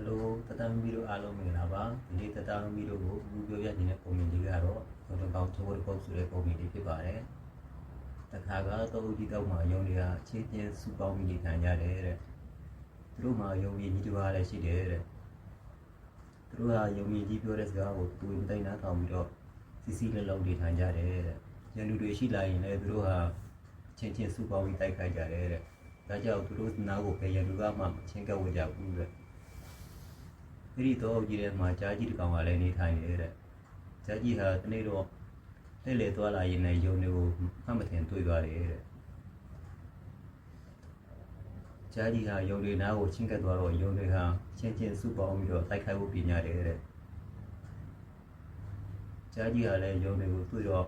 ယ်လိုတတမ်းမီတို့အားလုံးမင်္ဂလာပါဒီနေ့တတမ်းမီတို့ကိုဘူးပြောပြနေတဲ့ပုံမြင်လေးကတော့ကျွန်တော်ကောင်းချိုးတဲ့ပုံဆိုတဲ့ပုံမြင်လေးဖြစ်ပါတယ်တခါကတော့ဒီတော့မှယုံတွေကအခြေချင်းစုပေါင်းပြီးနေထိုင်ကြတယ်တဲ့သူတို့မှယုံကြီးကြီးတစ်ပါးလည်းရှိတယ်တဲ့သူတို့ဟာယုံကြီးကြီးပြောတဲ့စကားကိုသူမတိုင်နာထောင်ပြီးတော့စီစီလက်လုံးနေထိုင်ကြတယ်တဲ့ရန်သူတွေရှိလာရင်လည်းသူတို့ဟာချင်းချင်းစုပေါင်းပြီးတိုက်ခိုက်ကြတယ်တဲ့ဒါကြောင့်သူတို့နားကိုပဲရန်သူကမှချင်းကပ်ဝကြဘူးတဲ့ အဲ့ဒီတော့ကြီးထဲမှာကြားကြီးတစ်ကောင်ကလည်းနေထိုင်နေတဲ့ကြားကြီးဟာတနေ့တော့လဲလေသွားလာရင်လည်းယုံတွေကိုမှတ်မထင်တွေ့သွားတယ်တဲ့ကြားကြီးဟာယုံတွေနားကိုချင်းကပ်သွားတော့ယုံတွေဟာချင်းချင်းစုပေါင်းပြီးတော့တိုက်ခိုက်ဖို့ပြင်ရတယ်တဲ့ကြားကြီးကလည်းယုံတွေကိုတွေ့တော့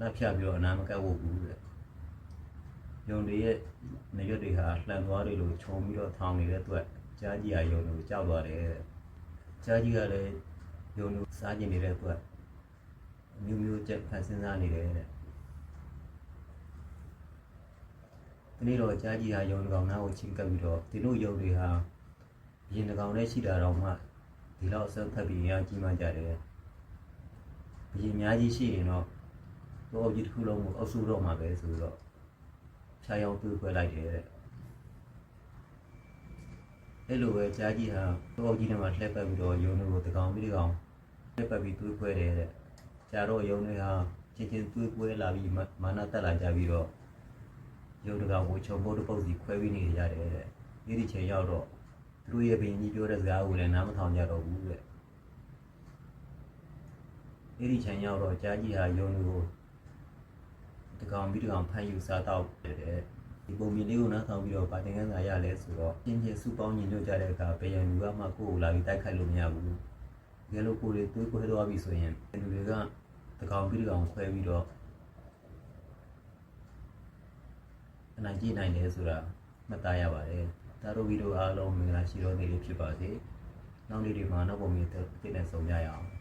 လက်ဖြတ်ပြီးတော့အနာမကပ်ဖို့ဘူးတဲ့ယုံတွေရဲ့နေရွက်တွေဟာလှန်သွားတွေလို့ခြုံပြီးတော့ထောင်နေတဲ့အတွက် ကြားကြီးကယုံလို့ကြောက်သွားတယ်တဲ့ကြားကြီးကလည်းယုံလို့စားကျင်နေတဲ့အတွက်အမျိုးမျိုးချက်ဖန်စဉ်းစားနေတယ်တဲ့ဒီနေ့တော့ကြားကြီးဟာယုံကောင်နားကိုချင်းကပ်ပြီးတော့ဒီလိုယုံတွေဟာရင်တကောင်နဲ့ရှိတာတော့မှဒီလောက်အစဖက်ပြီးရကြီးမှကြတယ်ဘရင်များကြီးရှိရင်တော့တော့ကြီးတစ်ခုလုံးကိုအုပ်စုတော့မှာပဲဆိုတော့ဖြာရောက်တွေးခွဲလိုက်တယ်တဲ့ အဲ့လိုပဲကြားကြီးဟာတော့ကြီးထဲမှာလှည့်ပတ်ပြီးတော့ယုံတွေကိုတကောင်ပြီးတကောင်လှည့်ပတ်ပြီးတွေးခွဲတယ်တဲ့ကြာတော့ယုံတွေဟာချင်းချင်းတွေးခွဲလာပြီးမာနတက်လာကြပြီးတော့ယုံတကောင်ကိုခြုံဖို့တစ်ပုတ်စီခွဲပြီးနေကြတယ်တဲ့ဒီဒီချိန်ရောက်တော့သူတို့ရဲ့ဘင်ကြီးပြောတဲ့စကားကိုလည်းနားမထောင်ကြတော့ဘူးတဲ့ဒီဒီချိန်ရောက်တော့ကြားကြီးဟာယုံတွေကိုတကောင်ပြီးတကောင်ဖမ်းယူစားတော့တယ်တဲ့ ဒီပုံမြင်လေးကိုနားထောင်ပြီးတော့ဗာတင်ကန်းစာရလဲဆိုတော့ပြင်းပြစုပေါင်းညီညွတ်ကြတဲ့အခါပေရန်လူကမှကိုယ့်ကိုလာပြီးတိုက်ခိုက်လို့မရဘူး။ဒီလိုကိုယ်တွေတွေးခွဲသွားပြီဆိုရင်လူတွေကတကောင်ပြီးတကောင်ခွဲပြီးတော့အနိုင်ကြည့်နိုင်တယ်ဆိုတာမှတ်သားရပါတယ်။ဒါတို့ဗီဒီယိုအားလုံးမင်္ဂလာရှိတော်နေလေးဖြစ်ပါစေ။နောက်နေ့ဒီမှာနောက်ပုံမြင်တဲ့တဲ့ဆုံကြရအောင်။